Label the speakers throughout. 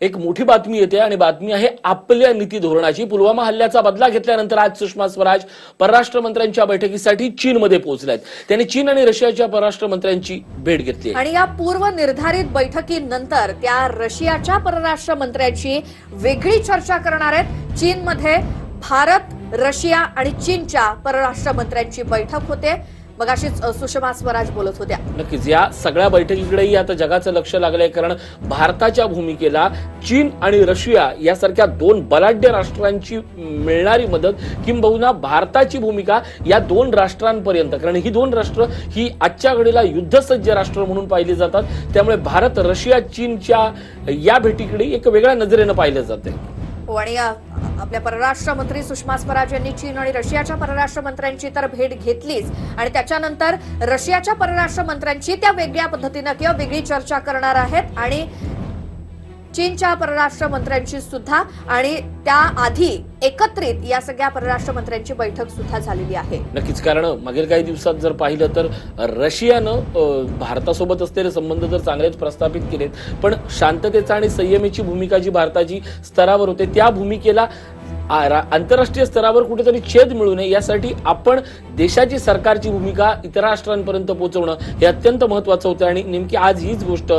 Speaker 1: एक मोठी बातमी येते आणि बातमी आहे आपल्या नीती धोरणाची. पुलवामा हल्ल्याचा बदला घेतल्यानंतर आज सुषमा स्वराज परराष्ट्र मंत्र्यांच्या बैठकीसाठी चीनमध्ये पोहोचल्यात त्यांनी चीन आणि रशियाच्या परराष्ट्र मंत्र्यांची भेट घेतली.
Speaker 2: आणि या पूर्व निर्धारित बैठकीनंतर त्या रशियाच्या परराष्ट्र मंत्र्यांची वेगळी चर्चा करणार आहेत. चीनमध्ये भारत रशिया आणि चीनच्या परराष्ट्र मंत्र्यांची बैठक होते. मग अशीच सुषमा स्वराज बोलत होत्या.
Speaker 1: नक्कीच. या सगळ्या बैठकीकडेही आता जगाचं लक्ष लागलंय कारण भारताच्या भूमिकेला चीन आणि रशिया यासारख्या दोन बलाढ्य राष्ट्रांची मिळणारी मदत किंबहुना भारताची भूमिका या दोन राष्ट्रांपर्यंत. कारण ही दोन राष्ट्र ही आजच्या घडीला युद्धसज्ज राष्ट्र म्हणून पाहिली जातात. त्यामुळे भारत रशिया चीनच्या या भेटीकडे एक वेगळ्या नजरेनं पाहिलं जाते
Speaker 2: हो आणि आपल्या परराष्ट्र मंत्री सुषमा स्वराज यांनी चीन आणि रशियाच्या परराष्ट्र मंत्र्यांची तर भेट घेतलीच. आणि त्याच्यानंतर रशियाच्या परराष्ट्र मंत्र्यांची त्या वेगळ्या पद्धतीनं किंवा वेगळी चर्चा करणार आहेत आणि चीनच्या परराष्ट्र मंत्र्यांची सुद्धा आणि त्याआधी एकत्रित या सगळ्या परराष्ट्र मंत्र्यांची बैठक सुद्धा झालेली आहे.
Speaker 1: नक्कीच कारण मागील काही दिवसात जर पाहिलं तर रशियानं भारतासोबत असलेले संबंध तर चांगलेच प्रस्थापित केलेत पण शांततेचा आणि संयमेची भूमिका जी भारताची स्तरावर होते त्या भूमिकेला आंतरराष्ट्रीय स्तरावर कुठेतरी छेद मिळू नये यासाठी आपण देशाची सरकारची भूमिका इतर राष्ट्रांपर्यंत पोहोचवणं हे अत्यंत महत्वाचं होतं आणि नेमकी आज हीच गोष्ट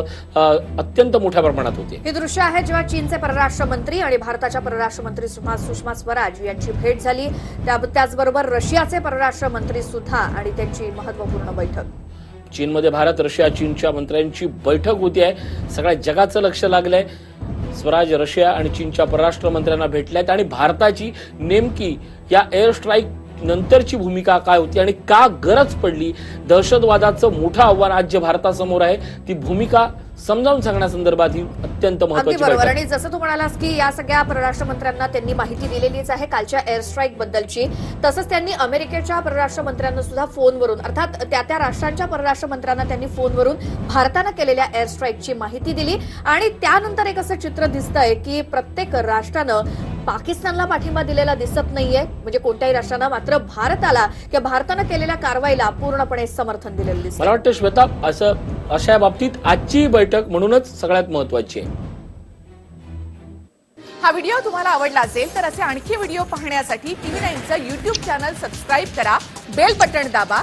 Speaker 1: अत्यंत मोठ्या प्रमाणात होते.
Speaker 2: हे दृश्य आहे जेव्हा चीनचे परराष्ट्र मंत्री आणि भारताच्या परराष्ट्र मंत्री सुषमा सुषमा स्वराज यांची भेट झाली. त्या- त्याचबरोबर रशियाचे परराष्ट्र मंत्री सुद्धा आणि त्यांची महत्त्वपूर्ण बैठक.
Speaker 1: चीनमध्ये भारत रशिया चीनच्या मंत्र्यांची बैठक होती आहे सगळ्या जगाचं लक्ष लागलंय. स्वराज रशिया आणि चीनच्या परराष्ट्र मंत्र्यांना भेटल्यात आणि भारताची नेमकी या एअर स्ट्राईक नंतरची भूमिका काय होती आणि का गरज पडली? दहशतवादाचं मोठं आव्हान आज जे भारतासमोर आहे ती भूमिका समजावून सांगण्यासंदर्भात ही अत्यंत महत्वाची
Speaker 2: बरोबर. आणि जसं तू म्हणालास की या सगळ्या परराष्ट्र मंत्र्यांना त्यांनी माहिती दिलेलीच आहे कालच्या एअर स्ट्राईक बद्दलची. तसंच त्यांनी अमेरिकेच्या परराष्ट्र मंत्र्यांना सुद्धा फोनवरून अर्थात त्या त्या राष्ट्रांच्या परराष्ट्र मंत्र्यांना त्यांनी फोनवरून भारतानं केलेल्या एअर स्ट्राईकची माहिती दिली. आणि त्यानंतर एक असं चित्र दिसतंय की प्रत्येक राष्ट्रानं पाकिस्तानला पाठिंबा दिलेला दिसत नाहीये. म्हणजे कोणत्याही राष्ट्रानं मात्र भारताला किंवा भारतानं केलेल्या कारवाईला पूर्णपणे समर्थन दिलेलं दिसतं
Speaker 1: मला वाटतं श्वेता असं अशा बाबतीत आजची बैठक म्हणूनच सगळ्यात महत्वाची आहे.
Speaker 3: हा व्हिडिओ तुम्हाला आवडला असेल तर असे आणखी व्हिडिओ पाहण्यासाठी टीव्ही नाईनचं युट्यूब चॅनल सबस्क्राईब करा बेल बटण दाबा